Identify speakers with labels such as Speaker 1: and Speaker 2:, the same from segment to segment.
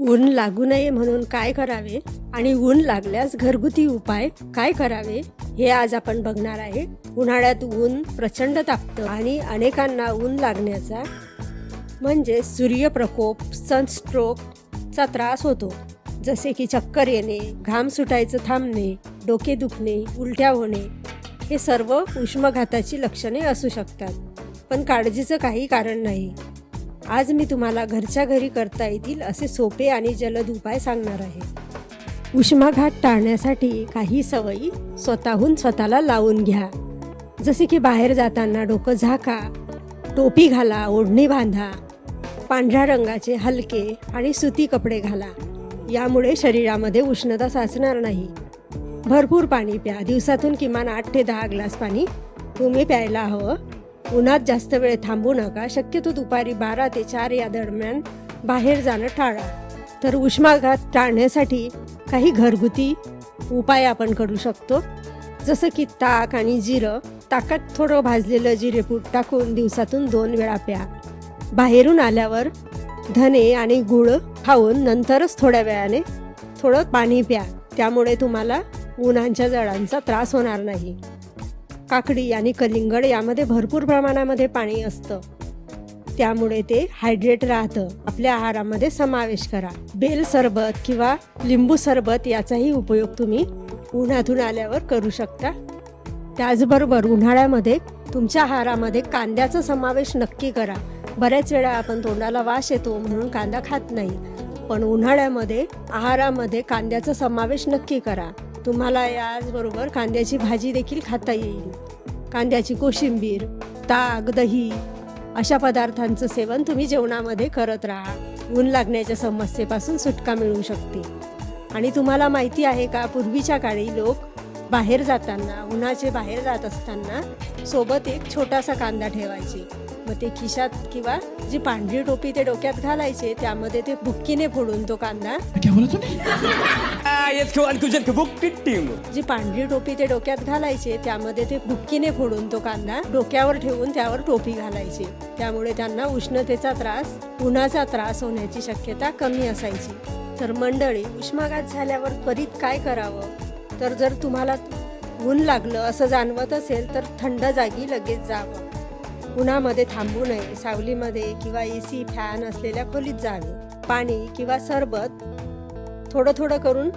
Speaker 1: ऊन लागू नये म्हणून काय करावे आणि ऊन लागल्यास घरगुती उपाय काय करावे हे आज आपण बघणार आहे. उन्हाळ्यात ऊन प्रचंड तापतं आणि अनेकांना ऊन लागण्याचा म्हणजे सूर्यप्रकोप सनस्ट्रोकचा त्रास होतो. जसे की चक्कर येणे घाम सुटायचं थांबणे डोके दुखणे उलट्या होणे हे सर्व उष्मघाताची लक्षणे असू शकतात. पण काळजीचं काही कारण नाही. आज मी तुम्हाला घरच्या घरी करता येतील असे सोपे आणि जलद उपाय सांगणार आहे. उष्माघात टाळण्यासाठी काही सवयी स्वतःहून स्वतःला लावून घ्या. जसे की बाहेर जाताना डोकं झाका टोपी घाला ओढणी बांधा पांढऱ्या रंगाचे हलके आणि सुती कपडे घाला. यामुळे शरीरामध्ये उष्णता साचणार नाही. भरपूर पाणी प्या. दिवसातून किमान आठ ते दहा ग्लास पाणी तुम्ही प्यायला हवं. उन्हात जास्त वेळ थांबू नका. शक्यतो दुपारी बारा ते चार या दरम्यान बाहेर जाणं टाळा. तर उष्माघात टाळण्यासाठी काही घरगुती उपाय आपण करू शकतो. जसं की ताक आणि जिरं. ताकात थोडं भाजलेलं जिरेपूट टाकून दिवसातून दोन वेळा प्या. बाहेरून आल्यावर धने आणि गुळ खाऊन नंतरच थोड्या वेळाने थोडं पाणी प्या. त्यामुळे तुम्हाला उन्हांच्या जळांचा त्रास होणार नाही. काकडी आणि कलिंगड यामध्ये भरपूर प्रमाणामध्ये पाणी असतं. त्यामुळे ते हायड्रेट राहतं. आपल्या आहारामध्ये समावेश करा. बेल सरबत किंवा लिंबू सरबत याचाही उपयोग तुम्ही उन्हातून आल्यावर करू शकता. त्याचबरोबर उन्हाळ्यामध्ये तुमच्या आहारामध्ये कांद्याचा समावेश नक्की करा. बऱ्याच वेळा आपण तोंडाला वास येतो म्हणून कांदा खात नाही. पण उन्हाळ्यामध्ये आहारामध्ये कांद्याचा समावेश नक्की करा. तुम्हाला याचबरोबर कांद्याची भाजी देखील खाता येईल. कांद्याची कोशिंबीर ताक दही अशा पदार्थांचं सेवन तुम्ही जेवणामध्ये करत राहा. ऊन लागण्याच्या समस्येपासून सुटका मिळू शकते. आणि तुम्हाला माहिती आहे का पूर्वीच्या काळी लोक बाहेर जाताना उन्हाचे बाहेर जात असताना सोबत एक छोटासा कांदा ठेवायचे. मग ते खिशात किंवा जी पांढरी टोपी ते डोक्यात घालायचे त्यामध्ये ते भुक्कीने फोडून तो कांदा
Speaker 2: क्या बोला तूने
Speaker 3: jetzt kommt
Speaker 1: जी पांढरी टोपी ते डोक्यात घालायचे त्यामध्ये ते बुक्कीने फोडून तो कांदा डोक्यावर ठेवून त्यावर टोपी घालायचे. त्यामुळे त्यांना उष्णतेचा त्रास उन्हाचा त्रास होण्याची शक्यता कमी असायची. तर मंडळी उष्माघात झाल्यावर त्वरित काय करावं? तर जर तुम्हाला ऊन लागलं असं जाणवत असेल तर थंड जागी लगेच जावं. उन्हामध्ये थांबू नये सावलीमध्ये किंवा ए सी फॅन असलेल्या खोलीत जावे. पाणी किंवा सरबत थोडं थोडं करून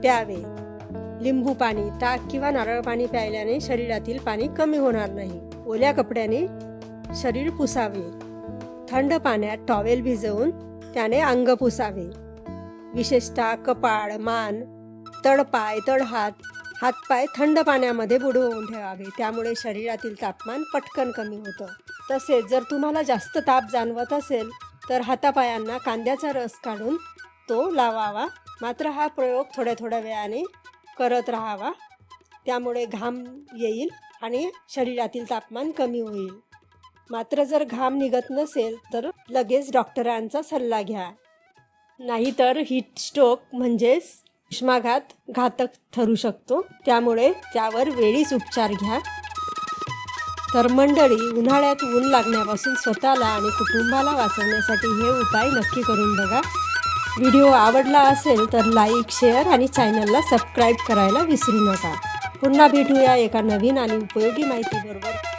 Speaker 1: प्यावे. लिंबू पाणी ताक किंवा नारळ पाणी प्यायल्याने शरीरातील पाणी कमी होणार नाही. ओल्या कपड्याने शरीर पुसावे. थंड पाण्यात टॉवेल भिजवून त्याने अंग पुसावे. विशेषतः कपाळ मान तळपाय तडहात हातपाय थंड पाण्यामध्ये बुडवून ठेवावे. त्यामुळे शरीरातील तापमान पटकन कमी होतं. तसेच जर तुम्हाला जास्त ताप जाणवत असेल तर हातापायांना कांद्याचा रस काढून तो लावावा. मात्र हा प्रयोग थोड्या थोड्या वेळाने करत राहावा. त्यामुळे घाम येईल आणि शरीरातील तापमान कमी होईल. मात्र जर घाम निघत नसेल तर लगेच डॉक्टरांचा सल्ला घ्या. नाहीतर हीट स्ट्रोक म्हणजेच उष्माघात घातक ठरू शकतो. त्यामुळे त्यावर वेळीच उपचार घ्या. तर मंडळी उन्हाळ्यात ऊन लागण्यापासून स्वतःला आणि कुटुंबाला वाचवण्यासाठी हे उपाय नक्की करून बघा. व्हिडिओ आवडला असेल तर लाईक शेअर आणि चॅनलला सबस्क्राईब करायला विसरू नका. पुन्हा भेटूया एका नवीन आणि उपयोगी माहितीबरोबर.